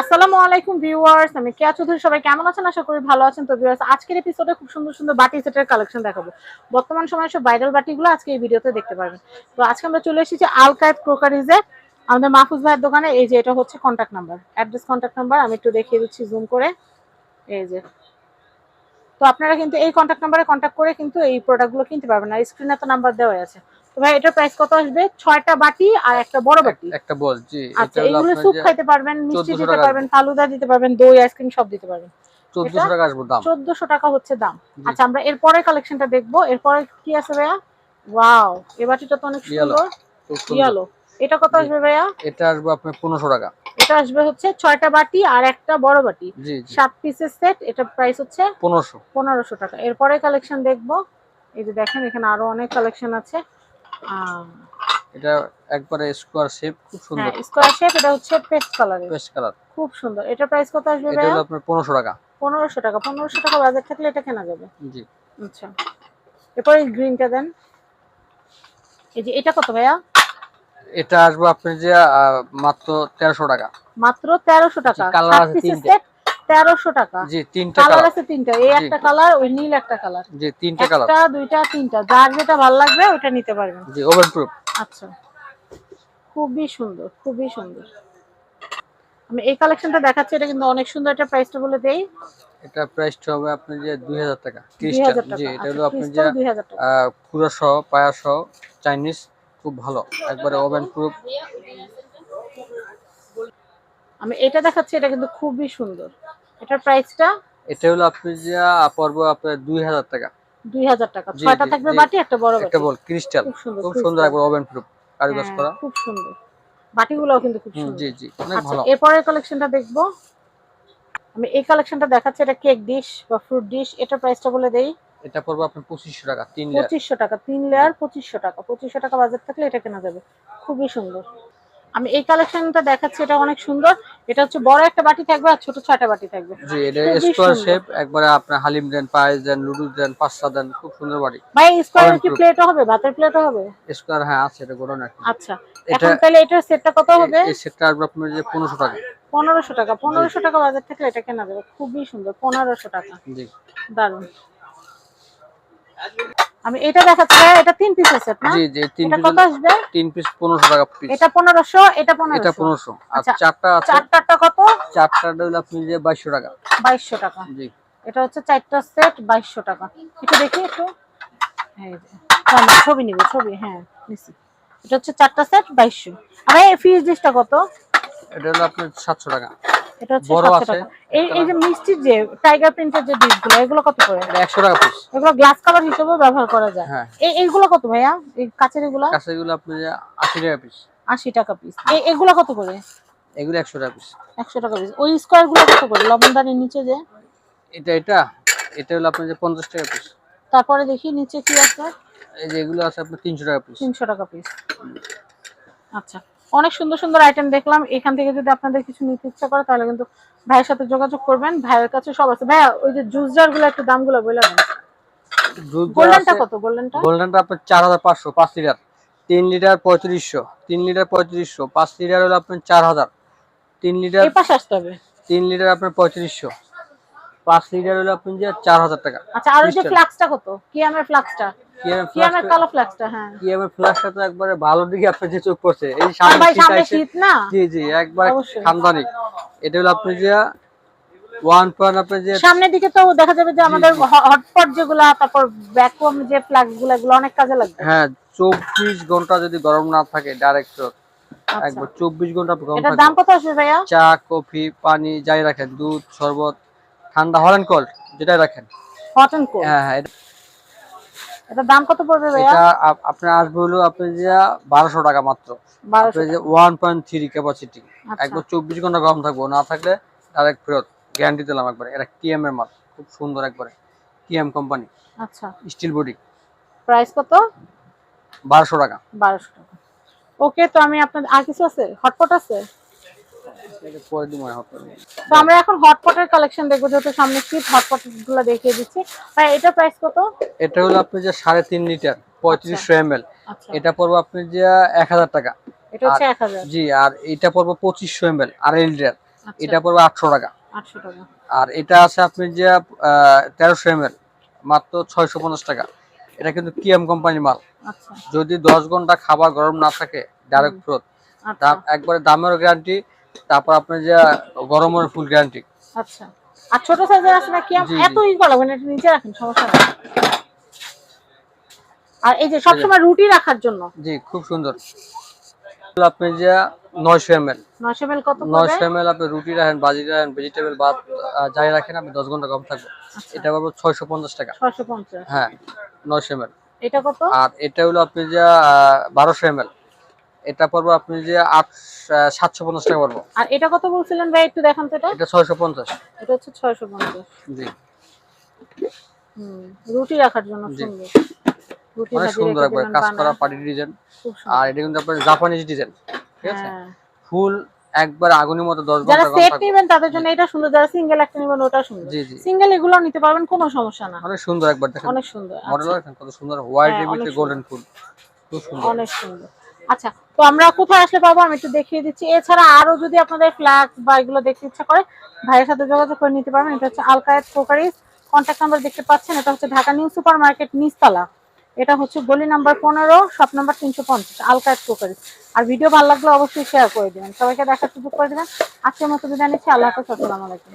আসসালামু আলাইকুম ভিউয়ার্স, আমি কেয়া চৌধুরী, সবাই কেমন আছেন? আশা করি ভালো আছেন। তো ভিউয়ার্স, আজকের এপিসোডে খুব সুন্দর সুন্দর বাটি সেটের কালেকশন দেখাবো। বর্তমান সময়ে সব ভাইরাল বাটিগুলো আজকে এই ভিডিওতে দেখতে পারবেন। তো আজকে আমরা চলে এসেছি আলকায়েত ক্রোকারিজে আমাদের মাহফুজ ভাইয়ের দোকানে এই যে এটা হচ্ছে contact number address contact number আমি একটু দেখিয়ে দিচ্ছি জুম করে। এই যে। তো আপনারা কিন্তু এই কন্ট্যাক্ট নাম্বারে কন্ট্যাক্ট করে কিন্তু এই প্রোডাক্টগুলো কিনতে পারবেন আর স্ক্রিনে তো নাম্বার দেওয়া আছে। তো ভাই এটার প্রাইস কত আসবে? ছয়টা বাটি আর একটা বড় বাটি। একটা বল জি আচ্ছা এগুলো স্যুপ খাইতে পারবেন মিষ্টি দিতে পারবেন ফালুদা দিতে পারবেন দই আইসক্রিম সব দিতে পারবেন। 1400 টাকা আসবে দাম। চোদ্দশো টাকা হচ্ছে দাম। আচ্ছা আমরা এরপরে কালেকশনটা দেখব। এরপরে কি আছে ভাইয়া? ওয়াও এই বাটিটা তো অনেক সুন্দর। ইয়ালো। এটা কত আসবে ভাইয়া? এটা আসবে আপনার 1500 টাকা। এটা আসবে হচ্ছে ছয়টা বাটি আর একটা বড় বাটি। সাত পিসের সেট এটা প্রাইস হচ্ছে 1500 পনেরোশো টাকা। এরপরে কালেকশন দেখব। এই যে দেখেন এখানে আরও অনেক কালেকশন আছে। এটা একবারে স্কোয়ার শেপ খুব সুন্দর। স্কোয়ার শেপ এটা হচ্ছে পেস্ট কালার পেস্ট কালার খুব সুন্দর। এটা প্রাইস কত আসবে এটা হলো আপনার 1500 টাকা। পনেরোশো টাকা। পনেরোশো টাকা বাজার থাকলে এটা কেনা যাবে? জি। আচ্ছা। এরপরে গ্রিনটা দেন। এই যে এটা কত ভাইয়া? এটা আসবে আপনি যে মাত্র 1300 টাকা। মাত্র তেরোশো টাকা। কালার আছে তিনটে। তেরোশো টাকা। জি তিনটা কালার আছে তিনটা এই একটা কালার ওই নীল একটা কালার জি তিনটা কালার একটা দুইটা তিনটা যার যেটা ভালো লাগবে ওটা নিতে পারবেন। জি ওভেন আচ্ছা। খুবই সুন্দর খুবই সুন্দর। আমি এই কালেকশনটা দেখাচ্ছি এটা কিন্তু অনেক সুন্দর একটা প্রাইসটা বলে দেই। এটা প্রাইসটা হবে আপনার যে 2000 টাকা ক্রিস্টাল জি এটা হলো আচ্ছা, আপনার যে পুরো সহ পায়া সহ চাইনিজ খুব ভালো। একবারে ওভেন প্রুফ আমি এটা দেখাচ্ছি এটা কিন্তু খুবই সুন্দর। এটার প্রাইসটা? এটা হলো আপনি যে পড়ব আপনার 2000 টাকা। দুই হাজার টাকা। ছয়টা থাকবে বাটি একটা বড় বাটি। একটা বল ক্রিস্টাল। খুব সুন্দর একবার ওভেন প্রুফ কারিগজ হ্যাঁ, করা। খুব সুন্দর। বাটিগুলোও কিন্তু খুব সুন্দর। জি জি অনেক আচ্ছা ভালো। এরপরের কালেকশনটা দেখব। আমি এই কালেকশনটা দেখাচ্ছি এটা কেক ডিশ বা ফ্রুট ডিশ এটা প্রাইসটা বলে দেই। এটা পড়বে আপনার 2500 টাকা তিন লেয়ার পঁচিশশো টাকা তিন লেয়ার পঁচিশশো টাকা। পঁচিশশো টাকা বাজার থাকলে এটা কেনা যাবে। খুবই সুন্দর। আমি এই কালেকশনটা দেখাচ্ছি এটা অনেক সুন্দর। এটা হচ্ছে বড় একটা বাটি থাকবে আর ছোট ছয়টা বাটি থাকবে। জি এটা স্কোয়ার শেপ একবারে আপনার হালিম দেন পায়েস দেন লুডুস দেন পাস্তা দেন খুব সুন্দর বাটি। ভাই Oven কি। প্লেটও হবে? ভাতের প্লেটও হবে? স্কোয়ার হ্যাঁ আছে এটা গোডাউন একটা। আচ্ছা এখন তাহলে এটার সেটটা কত হবে? এই সেটটা আসবে আপনার যে 1500 টাকা। পনেরোশো টাকা পনেরোশো টাকা বাজার থেকে এটা কেনা যাবে। খুবই সুন্দর পনেরোশো টাকা। জি। দারুণ আমি এটা দেখাচ্ছি এটা তিন পিসের সেট না? জি জি তিন পিস কত আসবে? তিন পিস 1500 টাকা পিস এটা পনেরোশো এটা এটা পনেরোশো। 1500 আর আচ্ছা, চারটা আছে। চারটাটা কত? চারটা হলো আপনি যে 2200 টাকা। বাইশশো টাকা। জি। এটা হচ্ছে চারটা সেট বাইশশো টাকা। এটা দেখি একটু। এই ছবি নিব ছবি হ্যাঁ নিছি। এটা হচ্ছে চারটা সেট বাইশশো। আর এই ফিস ডিশটা কত? এটা হলো আপনার 700 টাকা। এটা হচ্ছে টাকা। এই এই যে মিষ্টির যে টাইগার প্রিন্টের যে ডিশগুলো এগুলো কত করে? এটা 100 টাকা পিস এগুলো গ্লাস কাভার হিসেবেও ব্যবহার করা যায়। হ্যাঁ। এই এইগুলো কত ভাইয়া? এই কাচের এগুলো? আপনি 80 টাকা পিস আশি টাকা পিস এই এগুলো কত করে? এগুলো 100 টাকা পিস একশো টাকা পিস ওই স্কোয়ারগুলো কত করে? লবণদানির নিচে যে? এটা এটা? এটা হলো আপনার যে 50 টাকা পিস তারপরে দেখি নিচে কি আছে? এই যে এগুলো আছে আপনার 300 টাকা পিস তিনশো টাকা পিস আচ্ছা। অনেক সুন্দর সুন্দর আইটেম দেখলাম। এখান থেকে যদি আপনাদের কিছু নিতে ইচ্ছা করে তাহলে কিন্তু ভাইয়ের সাথে যোগাযোগ করবেন। ভাইয়ের কাছে সব আছে। ভাইয়া ওই যে জুস জারগুলো একটু দামগুলো বলে দেন। গোল্ডেনটা কত? গোল্ডেনটা গোল্ডেনটা আপনার 4500 5 লিটার 3 লিটার 3500 3 লিটার 3500 5 লিটার হলো আপনার 4000 3 লিটার এই পাশে আসতে হবে। 3 লিটার আপনার 3500 5 লিটার হলো আপনার যে 4000 টাকা। আচ্ছা আর ওই যে। ফ্লাক্সটা কত? কিয়ামের ফ্লাক্সটা কিএম কিয়ামের কালো ফ্লাক্সটা হ্যাঁ। কিএম ফ্ল্যাশটা তো একবারে ভালো দিকে আপনার যে চোখ পড়ছে। এই সামনে সামনে শীত না? জি জি একবার খানদানি এটা হলো আপনি যে ওয়ান পয়েন্ট আপনি যে সামনের দিকে তো দেখা যাবে যে আমাদের হটপট যেগুলা তারপর ভ্যাকুয়াম যে এগুলো অনেক কাজে লাগবে। হ্যাঁ চব্বিশ ঘণ্টা যদি গরম না থাকে ডাইরেক্ট আচ্ছা। একবার চব্বিশ ঘণ্টা গরম দাম কত আসবে ভাইয়া? চা কফি পানি যাই রাখেন দুধ শরবত ঠান্ডা হলেন কোল্ড যেটাই রাখেন। হট এন্ড কোল্ড হ্যাঁ হ্যাঁ এটা- দাম কত পড়বে ভাইয়া? এটা আপ- আপনার আসবে হলো আপনি যে বারোশো টাকা মাত্র। আপনি যে ওয়ান পয়েন্ট থ্রি ক্যাপাসিটি একবার চব্বিশ ঘণ্টা গরম থাকব না থাকলে ডাইরেক্ট ফেরত। গ্যারান্টি দিলাম একবার। এটা টিএম এর মাল খুব সুন্দর একবারে। টিএম কোম্পানি আচ্ছা। স্টিল বডি প্রাইস কত? বারোশো টাকা। বারোশো টাকা। ওকে তো আমি আপনাদের আর কিছু আছে? হটপট আছে এটা পরে দিব মনে হয় তো আমরা এখন হটপটের কালেকশন দেখব যেহেতু সামনে শীত হটপটগুলো দেখিয়ে দিচ্ছি। এটা প্রাইস কত? এটা হলো আপনি যে সাড়ে তিন লিটার পঁয়ত্রিশশো এম আচ্ছা। এটা পড়বে আপনি যে এক হাজার টাকা। এটা হচ্ছে এক হাজার। জি আর এটা পড়বে পঁচিশশো এম এল আড়াই লিটার। আচ্ছা, এটা পড়বে আটশো টাকা। আটশো টাকা। আর এটা আছে আপনি যে তেরোশো এম মাত্র ছয়শো পঞ্চাশ টাকা। এটা কিন্তু কিএম কোম্পানির মাল। আচ্ছা। যদি দশ ঘণ্টা খাবার গরম না থাকে ডাইরেক্ট ফেরত আচ্ছা। একবারে দামেরও গ্যারান্টি তারপর আপনার যে গরমের ফুল গ্যারান্টি আচ্ছা। আর ছোট সাইজের আছে না কি? আম- জি, জি। এত ই করা মানে নিচে রাখেন সমস্যা নেই। আর এই যে সবসময় রুটি রাখার জন্য? জি খুব সুন্দর। আপনি যে নয়শো এম এল নয়শো এমএল কত পড়বে নয়শো এম আপনি রুটি রাখেন বাজি রাখেন ভেজিটেবল আহ, যাই রাখেন আপনি দশ ঘণ্টা কম থাকবে। আচ্ছা। এটা পাবো ছয়শো পঞ্চাশ টাকা। ছয়শো পঞ্চাশ। হ্যাঁ নয়শো এম এল এটা কত? আর এটা হলো আপনি যে বারোশো এম এল এটা পড়ব আপনি যে আট সাতশো পঞ্চাশ টাকা পড়ব। আর এটা কত বলছিলেন ভাই একটু দেখান তো এটা? এটা ছয়শো পঞ্চাশ। এটা হচ্ছে ছয়শো পঞ্চাশ। জি। হুম রুটি রাখার জন্য। সুন্দর। রুটি সুন্দর একবার কাজ করা পার্টি ডিজাইন আর এটা কিন্তু আপনার জাপানিজ ডিজাইন ঠিক আছে? হ্যাঁ। ফুল একবার আগুনের মতো ঘণ্টা সেট নেবেন তাদের জন্য এটা সুন্দর যারা সিঙ্গেল একটা নেবেন ওটা সুন্দর। জি জি। সিঙ্গেল এগুলো নিতে পারবেন কোনো সমস্যা না। অনেক সুন্দর একবার দেখেন। অনেক সুন্দর মডেল দেখেন কত সুন্দর। হোয়াইট হ্যাঁ, এর। গোল্ডেন ফুল। খুব সুন্দর। অনেক সুন্দর। আচ্ছা তো আমরা কোথায় আসলে পাবো আমি একটু দেখিয়ে দিচ্ছি। এছাড়া আরও যদি আপনাদের ফ্ল্যাক্স বা এগুলো দেখতে ইচ্ছা করে, ভাইয়ের সাথে যোগাযোগ করে নিতে পারবেন। এটা হচ্ছে আলকায়েত কোকারিস কন্ট্যাক্ট নাম্বার দেখতে পাচ্ছেন, এটা হচ্ছে ঢাকা নিউ সুপার মার্কেট নিচতলা। এটা হচ্ছে গলি নাম্বার পনেরো, শপ নাম্বার তিনশো পঞ্চাশ আলকায়েত কোকারিস আর ভিডিও ভালো লাগলে অবশ্যই শেয়ার করে দেবেন। সবাইকে দেখার সুযোগ করে দেবেন। আজকের মতো বিদায় নিচ্ছি। আল্লাহ হাফেজ, আসসালামু আলাইকুম।